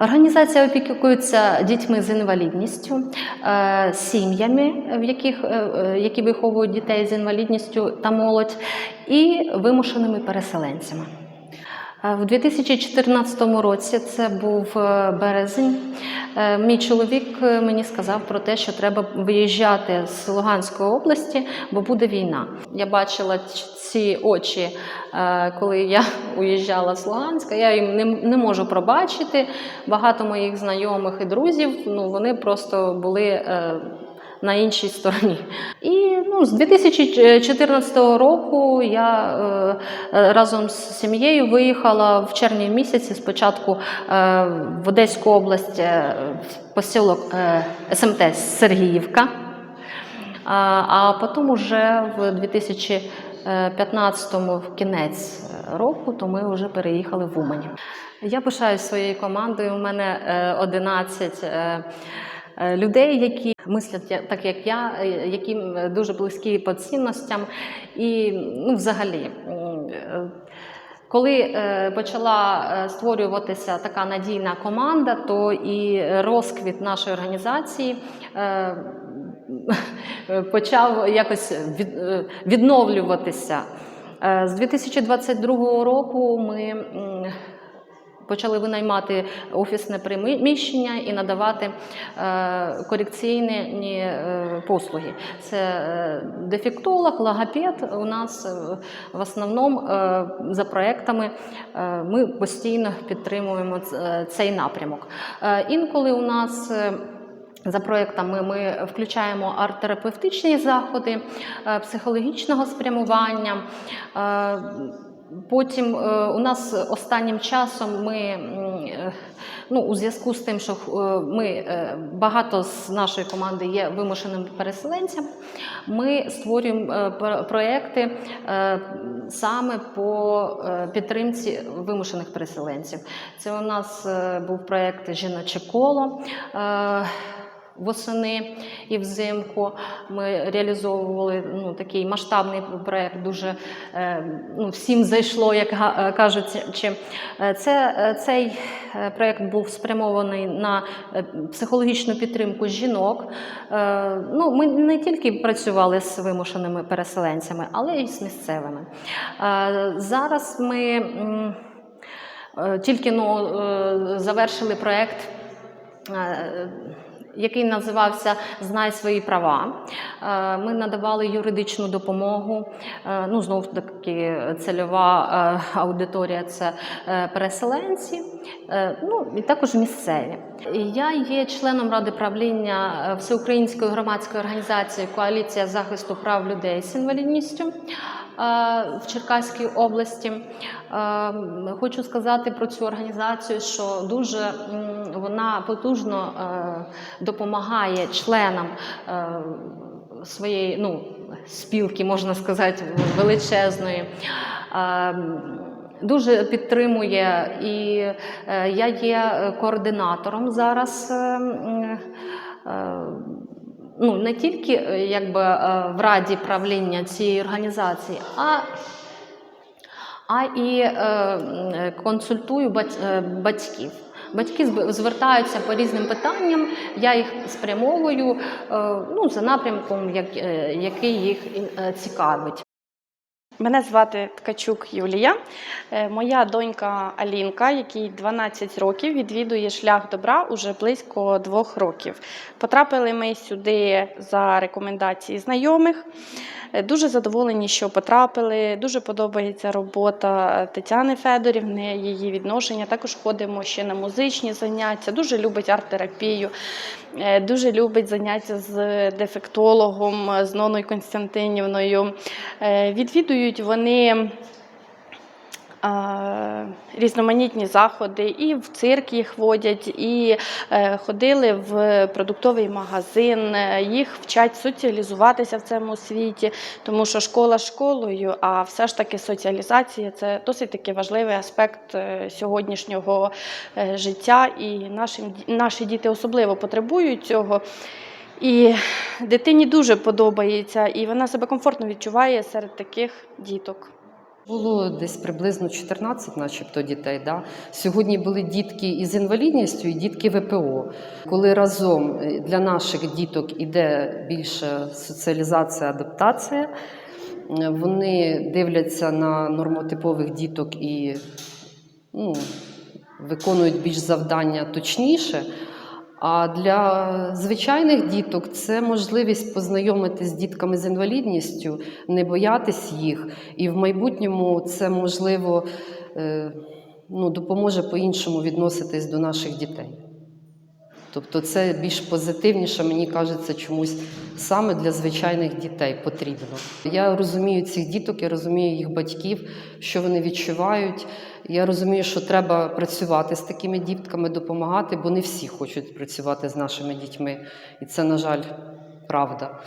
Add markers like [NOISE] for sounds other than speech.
Організація опікується дітьми з інвалідністю, е, сім'ями, в яких, е, е, які виховують дітей з інвалідністю та молодь, і вимушеними переселенцями. В 2014 році, це був е, березень, е, мій чоловік е, мені сказав про те, що треба виїжджати з Луганської області, бо буде війна. Я бачила ці очі, коли я [LAUGHS] уїжджала з Луганська. Я їм не, не можу пробачити. Багато моїх знайомих і друзів ну, вони просто були. На іншій стороні. І ну, з 2014 року я е, е, разом з сім'єю виїхала в червні місяці спочатку е, в Одеську область, е, в посілок е, СМТ Сергіївка, а, а потім уже в 2015-му, в кінець року, то ми вже переїхали в Умань. Я пишаюсь своєю командою. У мене е, 11 е, е, людей, які мислять так, як я, е, які дуже близькі по цінностям. І ну, взагалі. е, коли е, почала е, створюватися така надійна команда, то і розквіт нашої організації е, [LAUGHS] почав якось е, відновлюватися. Е, З 2022 року ми почали винаймати офісне приміщення і надавати е, корекційні е, послуги. Це е, дефектолог, логопед. У нас в основному за проектами ми постійно підтримуємо цей напрямок. Інколи у нас за проектами ми включаємо арт-терапевтичні заходи психологічного спрямування. Потім е, у нас останнім часом ми е, ну, у зв'язку з тим, що е, ми багато з нашої команди є вимушеними переселенцями, ми створюємо проекти саме по підтримці вимушених переселенців. Це у нас був проект Жіноче коло. Восени і взимку ми реалізовували ну, такий масштабний проєкт, дуже е, ну, всім зайшло, як е, кажуть. Чи, е, це, цей проєкт був спрямований на психологічну підтримку жінок. Ну, ми не тільки працювали з вимушеними переселенцями, але й з місцевими. Зараз ми тільки ну, завершили проєкт. Який називався Знай свої права. Е, Ми надавали юридичну допомогу. Е, Ну, Знову таки, цільова е, аудиторія це переселенці, ну і також місцеві. Я є членом ради правління Всеукраїнської громадської організації Коаліція захисту прав людей з інвалідністю в Черкаській області. Е, Хочу сказати про цю організацію, що дуже вона потужно е, допомагає членам е, своєї ну, спілки, можна сказати, величезної. Е, Дуже підтримує, і е, я є координатором зараз. Ну, не тільки е, якби, е, в раді правління цієї організації, а а і е, консультую е, батьків. Батьки звертаються по різним питанням, я їх спрямовую ну, за напрямком, як, який їх цікавить. Мене звати Ткачук Юлія. Е, Моя донька Алінка, якій 12 років, відвідує шлях добра уже близько двох років. Потрапили ми сюди за рекомендації знайомих. Е, Дуже задоволені, що потрапили. Дуже подобається робота Тетяни Федорівни, її відношення. Також ходимо ще на музичні заняття. Дуже любить арт-терапію, е, дуже любить заняття з дефектологом, з Ноною Константинівною. Е, Відвідують вони різноманітні заходи, і в цирк їх водять, і е, ходили в продуктовий магазин. е, Їх вчать соціалізуватися в цьому світі, тому що школа школою, а все ж таки соціалізація це досить таки важливий аспект е, сьогоднішнього е, життя, і нашим, наші діти особливо потребують цього. І дитині дуже подобається, і вона себе комфортно відчуває серед таких діток. Було десь приблизно 14, начебто, дітей. Да? Сьогодні були дітки із інвалідністю і дітки ВПО. Коли разом е, для наших діток іде більше соціалізація, адаптація, е, вони дивляться на нормотипових діток і ну, виконують більш завдання точніше. А для звичайних діток це можливість познайомитись з дітками з інвалідністю, не боятись їх, і в майбутньому це можливо е, ну, допоможе по-іншому відноситись до наших дітей. Тобто це більш позитивніше, мені кажеться, чомусь саме для звичайних дітей потрібно. Я розумію цих діток, я розумію їх батьків, що вони відчувають. Я розумію, що треба працювати з такими дітками, допомагати, бо не всі хочуть працювати з нашими дітьми. І це, на жаль, правда.